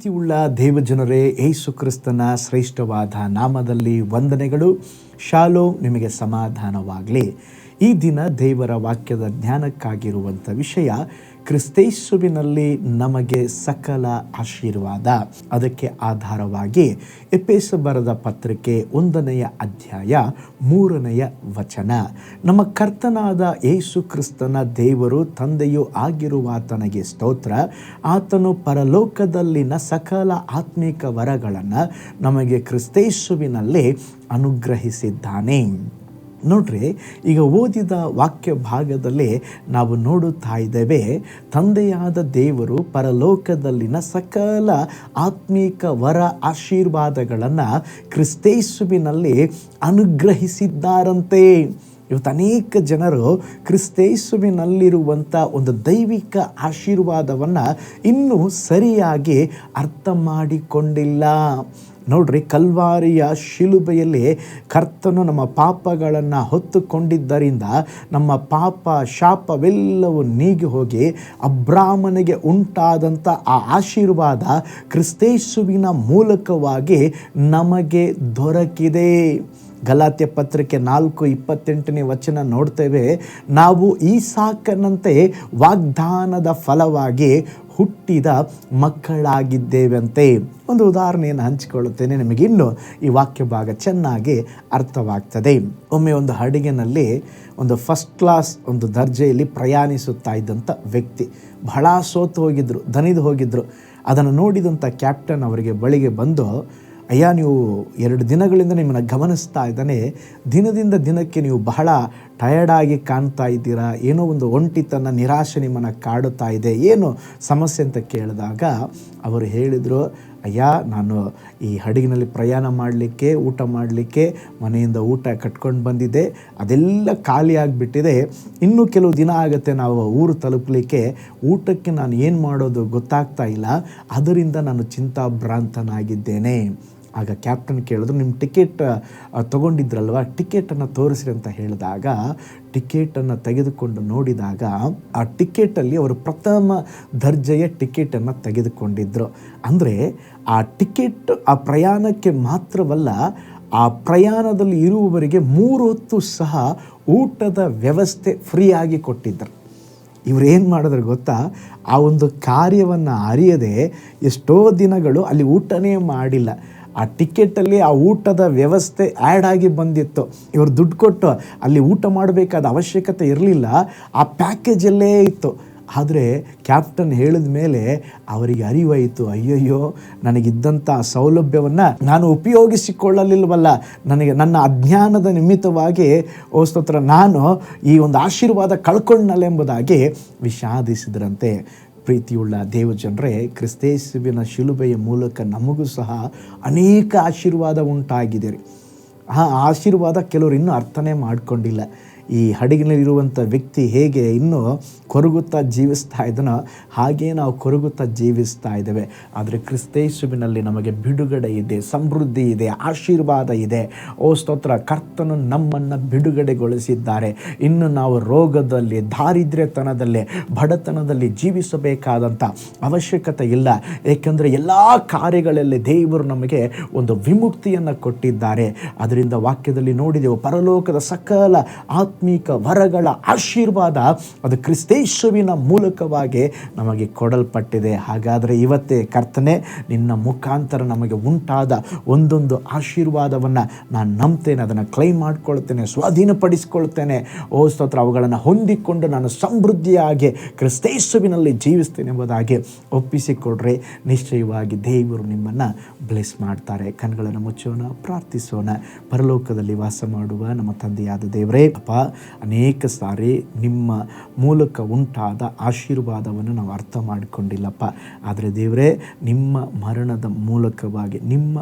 ಪ್ರೀತಿಯುಳ್ಳ ದೇವಜನರೇ, ಏಸು ಕ್ರಿಸ್ತನ ಶ್ರೇಷ್ಠವಾದ ನಾಮದಲ್ಲಿ ವಂದನೆಗಳು. ಶಾಲೋ, ನಿಮಗೆ ಸಮಾಧಾನವಾಗಲಿ. ಈ ದಿನ ದೇವರ ವಾಕ್ಯದ ಜ್ಞಾನಕ್ಕಾಗಿರುವಂಥ ವಿಷಯ ಕ್ರಿಸ್ತೇಸುವಿನಲ್ಲಿ ನಮಗೆ ಸಕಲ ಆಶೀರ್ವಾದ. ಅದಕ್ಕೆ ಆಧಾರವಾಗಿ ಎಪೇಸ ಬರದ ಪತ್ರಿಕೆ ಒಂದನೆಯ ಅಧ್ಯಾಯ ಮೂರನೆಯ ವಚನ. ನಮ್ಮ ಕರ್ತನಾದ ಯೇಸು ಕ್ರಿಸ್ತನ ದೇವರು, ತಂದೆಯೂ ಆಗಿರುವಾತನಿಗೆ ಸ್ತೋತ್ರ. ಆತನು ಪರಲೋಕದಲ್ಲಿನ ಸಕಲ ಆತ್ಮಿಕ ವರಗಳನ್ನು ನಮಗೆ ಕ್ರಿಸ್ತೇಸುವಿನಲ್ಲಿ ಅನುಗ್ರಹಿಸಿದ್ದಾನೆ. ನೋಡ್ರಿ, ಈಗ ಓದಿದ ವಾಕ್ಯ ಭಾಗದಲ್ಲಿ ನಾವು ನೋಡುತ್ತಾ ಇದ್ದೇವೆ, ತಂದೆಯಾದ ದೇವರು ಪರಲೋಕದಲ್ಲಿನ ಸಕಲ ಆತ್ಮೀಕ ವರ ಆಶೀರ್ವಾದಗಳನ್ನು ಕ್ರಿಸ್ತೇಸುವಿನಲ್ಲಿ ಅನುಗ್ರಹಿಸಿದ್ದಾರಂತೆ. ಇವತ್ತು ಅನೇಕ ಜನರು ಕ್ರಿಸ್ತೇಸುವಿನಲ್ಲಿರುವಂಥ ಒಂದು ದೈವಿಕ ಆಶೀರ್ವಾದವನ್ನು ಇನ್ನೂ ಸರಿಯಾಗಿ ಅರ್ಥ ಮಾಡಿಕೊಂಡಿಲ್ಲ. ನೋಡ್ರಿ, ಕಲ್ವಾರಿಯ ಶಿಲುಬೆಯಲ್ಲಿ ಕರ್ತನು ನಮ್ಮ ಪಾಪಗಳನ್ನು ಹೊತ್ತುಕೊಂಡಿದ್ದರಿಂದ ನಮ್ಮ ಪಾಪ ಶಾಪವೆಲ್ಲವೂ ನೀಗಿ ಹೋಗಿ ಅಬ್ರಾಹ್ಮನಿಗೆ ಉಂಟಾದಂಥ ಆ ಆಶೀರ್ವಾದ ಕ್ರಿಸ್ತೇಸುವಿನ ಮೂಲಕವಾಗಿ ನಮಗೆ ದೊರಕಿದೆ. ಗಲಾತ್ಯ ಪತ್ರಿಕೆ ನಾಲ್ಕು ಇಪ್ಪತ್ತೆಂಟನೇ ವಚನ ನೋಡ್ತೇವೆ. ನಾವು ಈ ಸಾಕನಂತೆ ವಾಗ್ದಾನದ ಫಲವಾಗಿ ಹುಟ್ಟಿದ ಮಕ್ಕಳಾಗಿದ್ದೇವಂತೆ. ಒಂದು ಉದಾಹರಣೆಯನ್ನು ಹಂಚಿಕೊಳ್ಳುತ್ತೇನೆ ನಿಮಗೆ. ಇನ್ನು ಈ ವಾಕ್ಯ ಭಾಗ ಚೆನ್ನಾಗಿ ಅರ್ಥವಾಗ್ತದೆ. ಒಮ್ಮೆ ಒಂದು ಹಡಗಿನಲ್ಲಿ ಒಂದು ಫಸ್ಟ್ ಕ್ಲಾಸ್ ಒಂದು ದರ್ಜೆಯಲ್ಲಿ ಪ್ರಯಾಣಿಸುತ್ತಾ ಇದ್ದಂಥ ವ್ಯಕ್ತಿ. ಬಹಳ ಸೋತು ಹೋಗಿದ್ರು, ದನಿದು ಹೋಗಿದ್ದರು ಅದನ್ನು ನೋಡಿದಂಥ ಕ್ಯಾಪ್ಟನ್ ಅವರಿಗೆ ಬಳಿಗೆ ಬಂದು ಅಯ್ಯ, ನೀವು ಎರಡು ದಿನಗಳಿಂದ ನಿಮ್ಮನ್ನು ಗಮನಿಸ್ತಾ ಇದ್ದಾನೆ. ದಿನದಿಂದ ದಿನಕ್ಕೆ ನೀವು ಬಹಳ ಟಯರ್ಡಾಗಿ ಕಾಣ್ತಾ ಇದ್ದೀರಾ? ಏನೋ ಒಂದು ಒಂಟಿತನ, ನಿರಾಶೆ ನಿಮ್ಮನ್ನು ಕಾಡುತ್ತಾ ಇದೆ. ಏನು ಸಮಸ್ಯೆ ಅಂತ ಕೇಳಿದಾಗ ಅವರು ಹೇಳಿದರು, ಅಯ್ಯ, ನಾನು ಈ ಹಡಗಿನಲ್ಲಿ ಪ್ರಯಾಣ ಮಾಡಲಿಕ್ಕೆ, ಊಟ ಮಾಡಲಿಕ್ಕೆ, ಮನೆಯಿಂದ ಊಟ ಕಟ್ಕೊಂಡು ಬಂದಿದ್ದೆ. ಅದೆಲ್ಲ ಖಾಲಿ ಆಗಿಬಿಟ್ಟಿದೆ. ಇನ್ನೂ ಕೆಲವು ದಿನ ಆಗುತ್ತೆ, ನಾವು ಊರು ತಲುಪಲಿಕ್ಕೆ. ಊಟಕ್ಕೆ ನಾನು ಏನು ಮಾಡೋದು ಗೊತ್ತಾಗ್ತಾ ಇಲ್ಲ. ಅದರಿಂದ ನಾನು ಚಿಂತಾಭ್ರಾಂತನಾಗಿದ್ದೇನೆ. ಆಗ ಕ್ಯಾಪ್ಟನ್ ಕೇಳಿದ್ರು ನಿಮ್ಮ ಟಿಕೆಟ್ ತೊಗೊಂಡಿದ್ರಲ್ವ? ಟಿಕೆಟನ್ನು ತೋರಿಸ್ರಿ ಅಂತ ಹೇಳಿದಾಗ ಟಿಕೆಟನ್ನು ತೆಗೆದುಕೊಂಡು ನೋಡಿದಾಗ, ಆ ಟಿಕೆಟಲ್ಲಿ ಅವರು ಪ್ರಥಮ ದರ್ಜೆಯ ಟಿಕೆಟನ್ನು ತೆಗೆದುಕೊಂಡಿದ್ದರು ಅಂದರೆ, ಆ ಟಿಕೆಟ್ ಆ ಪ್ರಯಾಣಕ್ಕೆ ಮಾತ್ರವಲ್ಲ, ಆ ಪ್ರಯಾಣದಲ್ಲಿ ಇರುವವರಿಗೆ ಮೂರು ಹೊತ್ತು ಸಹ ಊಟದ ವ್ಯವಸ್ಥೆ ಫ್ರೀಯಾಗಿ ಕೊಟ್ಟಿದ್ದರು. ಇವ್ರು ಏನು ಮಾಡಿದ್ರೆ ಗೊತ್ತಾ? ಆ ಒಂದು ಕಾರ್ಯವನ್ನು ಅರಿಯದೆ ಎಷ್ಟೋ ದಿನಗಳು ಅಲ್ಲಿ ಊಟನೇ ಮಾಡಿಲ್ಲ. ಆ ಟಿಕೆಟಲ್ಲಿ ಆ ಊಟದ ವ್ಯವಸ್ಥೆ ಆ್ಯಡ್ ಆಗಿ ಬಂದಿತ್ತು. ಇವರು ದುಡ್ಡು ಕೊಟ್ಟು ಅಲ್ಲಿ ಊಟ ಮಾಡಬೇಕಾದ ಅವಶ್ಯಕತೆ ಇರಲಿಲ್ಲ, ಆ ಪ್ಯಾಕೇಜಲ್ಲೇ ಇತ್ತು. ಆದರೆ ಕ್ಯಾಪ್ಟನ್ ಹೇಳಿದ ಮೇಲೆ ಅವರಿಗೆ ಅರಿವಾಯಿತು, ಅಯ್ಯಯ್ಯೋ ನನಗಿದ್ದಂಥ ಸೌಲಭ್ಯವನ್ನು ನಾನು ಉಪಯೋಗಿಸಿಕೊಳ್ಳಲಿಲ್ವಲ್ಲ. ನನಗೆ ನನ್ನ ಅಜ್ಞಾನದ ನಿಮಿತ್ತವಾಗಿ ಓಸ್ತೋತ್ರ ಸ್ತೋತ್ರ, ನಾನು ಈ ಒಂದು ಆಶೀರ್ವಾದ ಕಳ್ಕೊಂಡನೆಂಬುದಾಗಿ ವಿಷಾದಿಸಿದ್ರಂತೆ. ಪ್ರೀತಿಯುಳ್ಳ ದೇವಜನರೇ, ಕ್ರಿಸ್ತೇಸುವಿನ ಶಿಲುಬೆಯ ಮೂಲಕ ನಮಗೂ ಸಹ ಅನೇಕ ಆಶೀರ್ವಾದ ಉಂಟಾಗಿದೆ ರೀ ಆ ಆಶೀರ್ವಾದ ಕೆಲವರು ಇನ್ನೂ ಅರ್ಥನೇ ಮಾಡಿಕೊಂಡಿಲ್ಲ. ಈ ಹಡಗಿನಲ್ಲಿರುವಂಥ ವ್ಯಕ್ತಿ ಹೇಗೆ ಇನ್ನೂ ಕೊರಗುತ್ತಾ ಜೀವಿಸ್ತಾ ಇದ್ದನೋ ಹಾಗೇ ನಾವು ಕೊರಗುತ್ತಾ ಜೀವಿಸ್ತಾ ಇದ್ದೇವೆ. ಆದರೆ ಕ್ರಿಸ್ತೇಸುವಿನಲ್ಲಿ ನಮಗೆ ಬಿಡುಗಡೆ ಇದೆ, ಸಮೃದ್ಧಿ ಇದೆ, ಆಶೀರ್ವಾದ ಇದೆ. ಓ ಸ್ತೋತ್ರ, ಕರ್ತನು ನಮ್ಮನ್ನು ಬಿಡುಗಡೆಗೊಳಿಸಿದ್ದಾರೆ. ಇನ್ನು ನಾವು ರೋಗದಲ್ಲಿ, ದಾರಿದ್ರ್ಯತನದಲ್ಲಿ, ಬಡತನದಲ್ಲಿ ಜೀವಿಸಬೇಕಾದಂಥ ಅವಶ್ಯಕತೆ ಇಲ್ಲ. ಏಕೆಂದರೆ ಎಲ್ಲ ಕಾರ್ಯಗಳಲ್ಲಿ ದೇವರು ನಮಗೆ ಒಂದು ವಿಮುಕ್ತಿಯನ್ನು ಕೊಟ್ಟಿದ್ದಾರೆ. ಅದರಿಂದ ವಾಕ್ಯದಲ್ಲಿ ನೋಡಿದೆವು, ಪರಲೋಕದ ಸಕಲ ಆತ್ಮೀಕ ವರಗಳ ಆಶೀರ್ವಾದ ಅದು ಕ್ರಿಸ್ತೇಶುವಿನ ಮೂಲಕವಾಗಿ ನಮಗೆ ಕೊಡಲ್ಪಟ್ಟಿದೆ. ಹಾಗಾದರೆ ಇವತ್ತೇ ಕರ್ತನೆ, ನಿನ್ನ ಮುಖಾಂತರ ನಮಗೆ ಉಂಟಾದ ಒಂದೊಂದು ಆಶೀರ್ವಾದವನ್ನು ನಾನು ನಂಬ್ತೇನೆ, ಅದನ್ನು ಕ್ಲೈಮ್ ಮಾಡ್ಕೊಳ್ತೇನೆ, ಸ್ವಾಧೀನಪಡಿಸಿಕೊಳ್ತೇನೆ. ಓ ಸ್ತೋತ್ರ, ಅವುಗಳನ್ನು ಹೊಂದಿಕೊಂಡು ನಾನು ಸಮೃದ್ಧಿಯಾಗಿ ಕ್ರಿಸ್ತೇಶುವಿನಲ್ಲಿ ಜೀವಿಸ್ತೇನೆ ಎಂಬುದಾಗಿ ಒಪ್ಪಿಸಿಕೊಡ್ರೆ. ನಿಶ್ಚಯವಾಗಿ ದೇವರು ನಿಮ್ಮನ್ನು ಬ್ಲೆಸ್ ಮಾಡ್ತಾರೆ. ಕಣ್ಗಳನ್ನು ಮುಚ್ಚೋಣ, ಪ್ರಾರ್ಥಿಸೋಣ. ಪರಲೋಕದಲ್ಲಿ ವಾಸ ಮಾಡುವ ನಮ್ಮ ತಂದೆಯಾದ ದೇವರೇ, ಅಪ್ಪ ಅನೇಕ ಸಾರಿ ನಿಮ್ಮ ಮೂಲಕ ಉಂಟಾದ ಆಶೀರ್ವಾದವನ್ನು ನಾವು ಅರ್ಥ ಮಾಡಿಕೊಂಡಿಲ್ಲಪ್ಪ. ಆದರೆ ದೇವರೇ, ನಿಮ್ಮ ಮರಣದ ಮೂಲಕವಾಗಿ, ನಿಮ್ಮ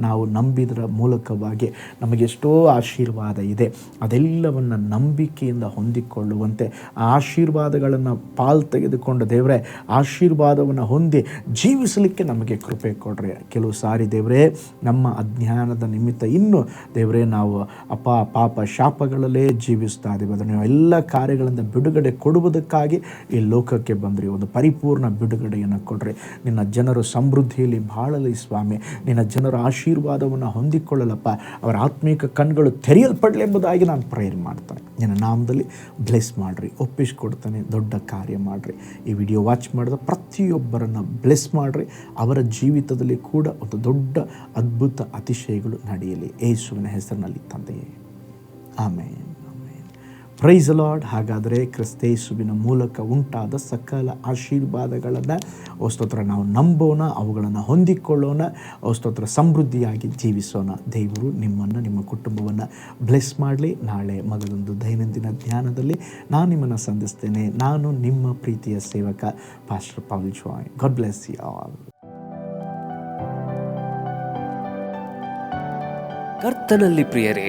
ನಾವು ನಂಬಿದರ ಮೂಲಕವಾಗಿ ನಮಗೆ ಎಷ್ಟೋ ಆಶೀರ್ವಾದ ಇದೆ. ಅದೆಲ್ಲವನ್ನು ನಂಬಿಕೆಯಿಂದ ಹೊಂದಿಕೊಳ್ಳುವಂತೆ ಆ ಆಶೀರ್ವಾದಗಳನ್ನು ಪಾಲ್ ತೆಗೆದುಕೊಂಡು ದೇವರೇ, ಆಶೀರ್ವಾದವನ್ನು ಹೊಂದಿ ಜೀವಿಸಲಿಕ್ಕೆ ನಮಗೆ ಕೃಪೆ ಕೊಡ್ರಿ. ಕೆಲವು ಸಾರಿ ದೇವರೇ, ನಮ್ಮ ಅಜ್ಞಾನದ ನಿಮಿತ್ತ ಇನ್ನೂ ದೇವರೇ, ನಾವು ಅಪ ಪಾಪ ಶಾಪಗಳಲ್ಲೇ ಜೀವಿ ಜೀವಿಸ್ತಾ ಇದ್ದೀವಿ ಅದನ್ನು ಎಲ್ಲ ಕಾರ್ಯಗಳಿಂದ ಬಿಡುಗಡೆ ಕೊಡುವುದಕ್ಕಾಗಿ ಈ ಲೋಕಕ್ಕೆ ಬಂದ್ರಿ. ಒಂದು ಪರಿಪೂರ್ಣ ಬಿಡುಗಡೆಯನ್ನು ಕೊಡ್ರಿ. ನಿನ್ನ ಜನರು ಸಮೃದ್ಧಿಯಲ್ಲಿ ಬಾಳಲಿ ಸ್ವಾಮಿ. ನಿನ್ನ ಜನರ ಆಶೀರ್ವಾದವನ್ನು ಹೊಂದಿಕೊಳ್ಳಲಪ್ಪ. ಅವರ ಆತ್ಮೀಕ ಕಣ್ಗಳು ತೆರೆಯಲ್ಪಡಲಿ ಎಂಬುದಾಗಿ ನಾನು ಪ್ರೇರ್ ಮಾಡ್ತೇನೆ. ನಿನ್ನ ನಾಮದಲ್ಲಿ ಬ್ಲೆಸ್ ಮಾಡಿರಿ. ಒಪ್ಪಿಸ್ಕೊಡ್ತಾನೆ. ದೊಡ್ಡ ಕಾರ್ಯ ಮಾಡಿರಿ. ಈ ವಿಡಿಯೋ ವಾಚ್ ಮಾಡಿದ ಪ್ರತಿಯೊಬ್ಬರನ್ನು ಬ್ಲೆಸ್ ಮಾಡಿರಿ. ಅವರ ಜೀವಿತದಲ್ಲಿ ಕೂಡ ಒಂದು ದೊಡ್ಡ ಅದ್ಭುತ ಅತಿಶಯಗಳು ನಡೆಯಲಿ. ಯೇಸುವಿನ ಹೆಸರಿನಲ್ಲಿ ತಂದೆಯೇ. ಆಮೇನ್. ಪ್ರೈಸ್ ಲಾರ್ಡ್ ಹಾಗಾದರೆ ಕ್ರಿಸ್ತೇಸುವಿನ ಮೂಲಕ ಉಂಟಾದ ಸಕಲ ಆಶೀರ್ವಾದಗಳನ್ನು ಸ್ತೋತ್ರ, ನಾವು ನಂಬೋಣ, ಅವುಗಳನ್ನು ಹೊಂದಿಕೊಳ್ಳೋಣ ಸ್ತೋತ್ರ, ಸಮೃದ್ಧಿಯಾಗಿ ಜೀವಿಸೋಣ. ದೇವರು ನಿಮ್ಮನ್ನು, ನಿಮ್ಮ ಕುಟುಂಬವನ್ನು ಬ್ಲೆಸ್ ಮಾಡಲಿ. ನಾಳೆ ಮಗದೊಂದು ದೈನಂದಿನ ಧ್ಯಾನದಲ್ಲಿ ನಾನು ನಿಮ್ಮನ್ನು ಸಂಧಿಸ್ತೇನೆ. ನಾನು ನಿಮ್ಮ ಪ್ರೀತಿಯ ಸೇವಕ pastor Paul Joy God bless you all ಕರ್ತನಲ್ಲಿ ಪ್ರಿಯರೇ